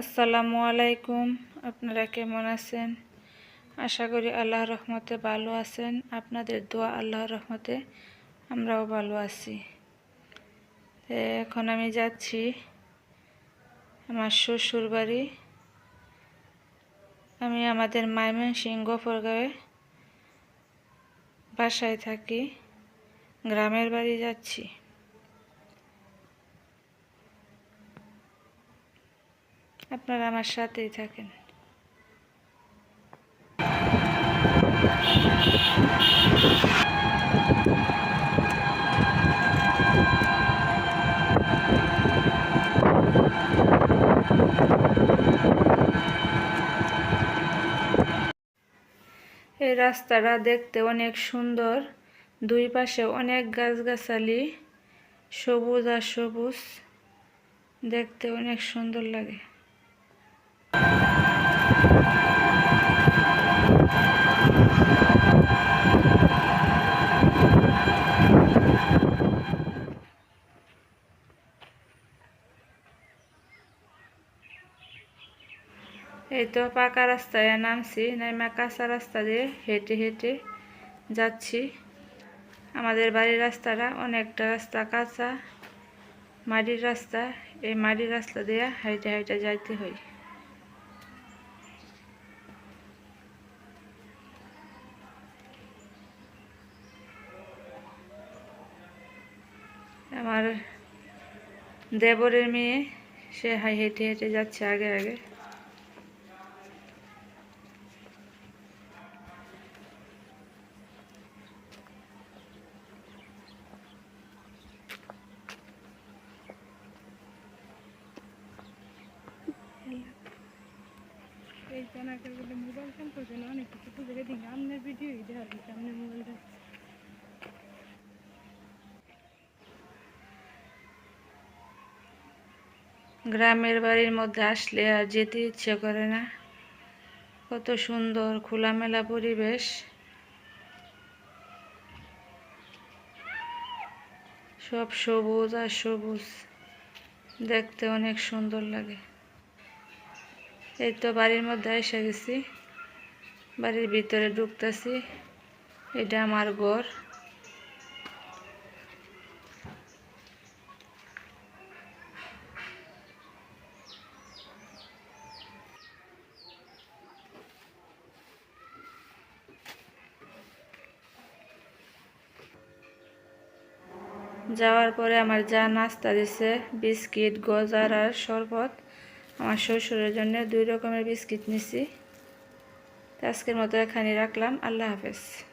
আসসালামু আলাইকুম। আপনারা কেমন আছেন? আশা করি আল্লাহর রহমতে ভালো আছেন। আপনাদের দোয়া আল্লাহ রহমতে আমরাও ভালো আছি। এখন আমি যাচ্ছি আমার শ্বশুর বাড়ি আমি আমাদের ময়মনসিংহ গফরগাঁয়ে বাসায় থাকি। গ্রামের বাড়ি যাচ্ছি। আপনারা আমার সাথেই থাকেন। এই রাস্তাটা দেখতে অনেক সুন্দর। দুই পাশে অনেক গাছগাছালি, সবুজ আর সবুজ। দেখতে অনেক সুন্দর লাগে। এই তো পাকা রাস্তায় নামছি, নাইমা কাঁচা রাস্তা দিয়ে হেঁটে হেঁটে যাচ্ছি। আমাদের বাড়ির রাস্তাটা অনেকটা রাস্তা কাঁচা মাটির রাস্তা। এই মাটির রাস্তা দিয়ে হাইটে হাইটে যাইতে হয়। আমার দেবরের মেয়ে, সে হাই হেঁটে হেঁটে যাচ্ছে আগে আগে। এই বলে মোবাইল ফোন করছে না? অনেক কিছু দেখে দিন আপনার ভিডিও দেওয়ার কিছু আপনার মোবাইলটা। গ্রামের বাড়ির মধ্যে আসলে আর যেতে ইচ্ছে করে না। কত সুন্দর, খোলামেলা পরিবেশ। সব সবুজ আর সবুজ। দেখতে অনেক সুন্দর লাগে। এই তো বাড়ির মধ্যে এসে গেছি। বাড়ির ভিতরে ঢুকতেছি। এটা আমার ঘর। যাওয়ার পরে আমার যা নাস্তা দিছে, বিস্কিট, গজার আর শরবত, আমার শ্বশুরের জন্য দুই রকমের বিস্কিট নিছি। আজকের মতো এখানে রাখলাম। আল্লাহ হাফেজ।